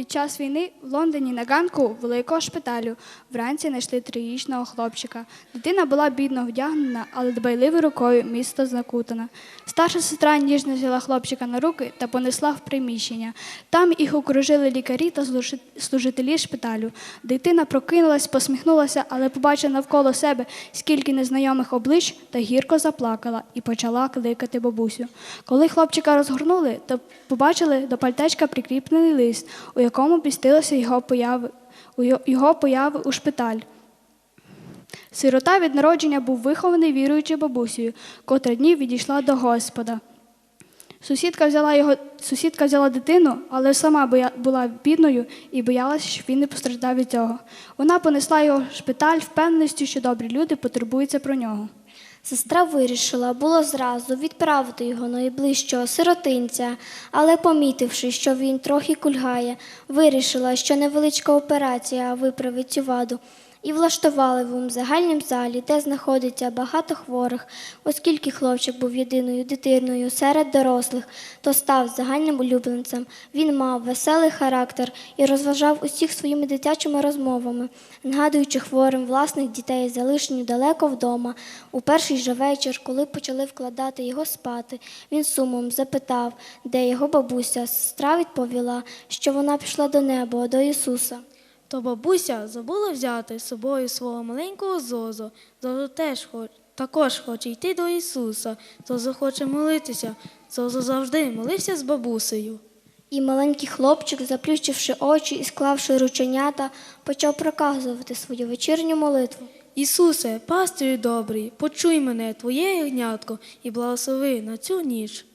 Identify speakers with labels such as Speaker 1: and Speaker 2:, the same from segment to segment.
Speaker 1: Під час війни в Лондоні на ганку великого шпиталю вранці знайшли трирічного хлопчика. Дитина була бідно вдягнена, але дбайливою рукою місто закутана. Старша сестра ніжно взяла хлопчика на руки та понесла в приміщення. Там їх окружили лікарі та служителі шпиталю. Дитина прокинулась, посміхнулася, але побачила навколо себе скільки незнайомих облич та гірко заплакала і почала кликати бабусю. Коли хлопчика розгорнули, то побачили до пальтечка прикріплений лист, у якому пістилося його появи, його- появи у шпиталь. Сирота від народження був вихований віруючою бабусею, котра днів відійшла до Господа. Сусідка взяла його, сусідка взяла дитину, але сама була бідною і боялася, щоб він не постраждав від цього. Вона понесла його в шпиталь впевненістю, що добрі люди потурбуються про нього.
Speaker 2: Сестра вирішила було зразу відправити його найближчого сиротинця, але, помітивши, що він трохи кульгає, вирішила, що невеличка операція виправить цю ваду, і влаштували в у загальнім залі, де знаходиться багато хворих. Оскільки хлопчик був єдиною дитиною серед дорослих, то став загальним улюбленцем. Він мав веселий характер і розважав усіх своїми дитячими розмовами, нагадуючи хворим власних дітей, залишені далеко вдома. У перший же вечір, коли почали вкладати його спати, він сумом запитав, де його бабуся. Сестра відповіла, що вона пішла до неба, до Ісуса.
Speaker 3: То бабуся забула взяти з собою свого маленького Зозо. Зозо теж хо- також хоче йти до Ісуса. Зозо хоче молитися. Зозо завжди молився з бабусею.
Speaker 2: І маленький хлопчик, заплющивши очі і склавши рученята, почав проказувати свою вечірню молитву.
Speaker 3: Ісусе, пастирю добрий, почуй мене, твоє ягнятко, і благослови на цю ніч.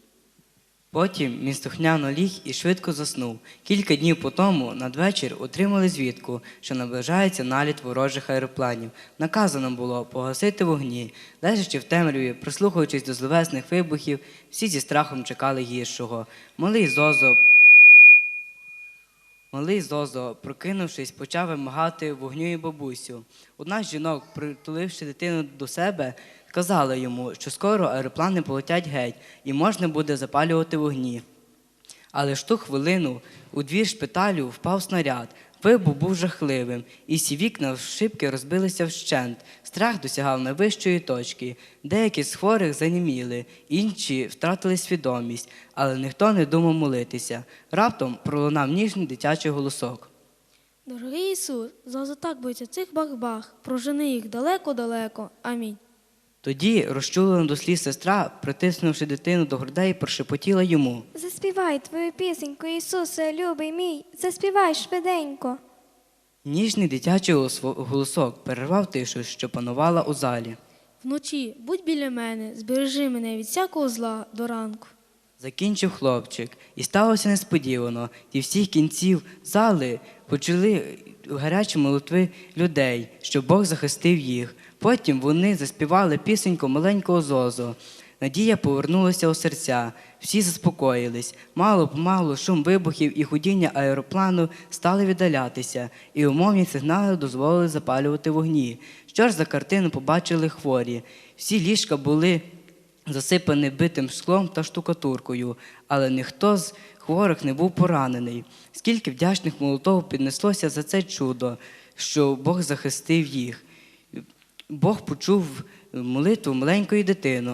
Speaker 4: Потім він слухняно ліг і швидко заснув. Кілька днів по тому надвечір отримали звідку, що наближається наліт ворожих аеропланів. Наказано було погасити вогні. Лежачи в темряві, прислухаючись до зловесних вибухів, всі зі страхом чекали гіршого. Малий Зозо Малий Зозо, прокинувшись, почав вимагати вогню і бабусю. Одна з жінок, притуливши дитину до себе, сказала йому, що скоро аероплани полетять геть і можна буде запалювати вогні. Але ж ту хвилину у двір шпиталю впав снаряд. Вибух був жахливим, і всі вікна в шибки розбилися вщент. Страх досягав найвищої точки. Деякі з хворих заніміли, інші втратили свідомість, але ніхто не думав молитися. Раптом пролунав ніжний дитячий голосок.
Speaker 3: Дорогий Ісус, Зозо так боїться цих бах-бах, прожени їх далеко-далеко. Амінь.
Speaker 4: Тоді, розчулена до сліз сестра, притиснувши дитину до грудей, прошепотіла йому.
Speaker 5: Заспівай твою пісеньку, Ісусе, любий мій, заспівай швиденько.
Speaker 4: Ніжний дитячий голосок перервав тишу, що панувала у залі.
Speaker 3: Вночі будь біля мене, збережи мене від всякого зла до ранку.
Speaker 4: Закінчив хлопчик, і сталося несподівано. Зі всіх кінців зали почали гарячі молитви людей, щоб Бог захистив їх. Потім вони заспівали пісеньку маленького Зозо. Надія повернулася у серця, всі заспокоїлись. Мало помалу шум вибухів і гудіння аероплану стали віддалятися, і умовні сигнали дозволили запалювати вогні. Що ж за картину побачили хворі? Всі ліжка були засипаний битим склом та штукатуркою, але ніхто з хворих не був поранений. Скільки вдячних молотов піднеслося за це чудо, що Бог захистив їх. Бог почув молитву маленької дитини,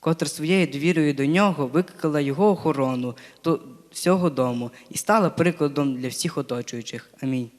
Speaker 4: котра своєю довірою до нього викликала його охорону до всього дому і стала прикладом для всіх оточуючих. Амінь.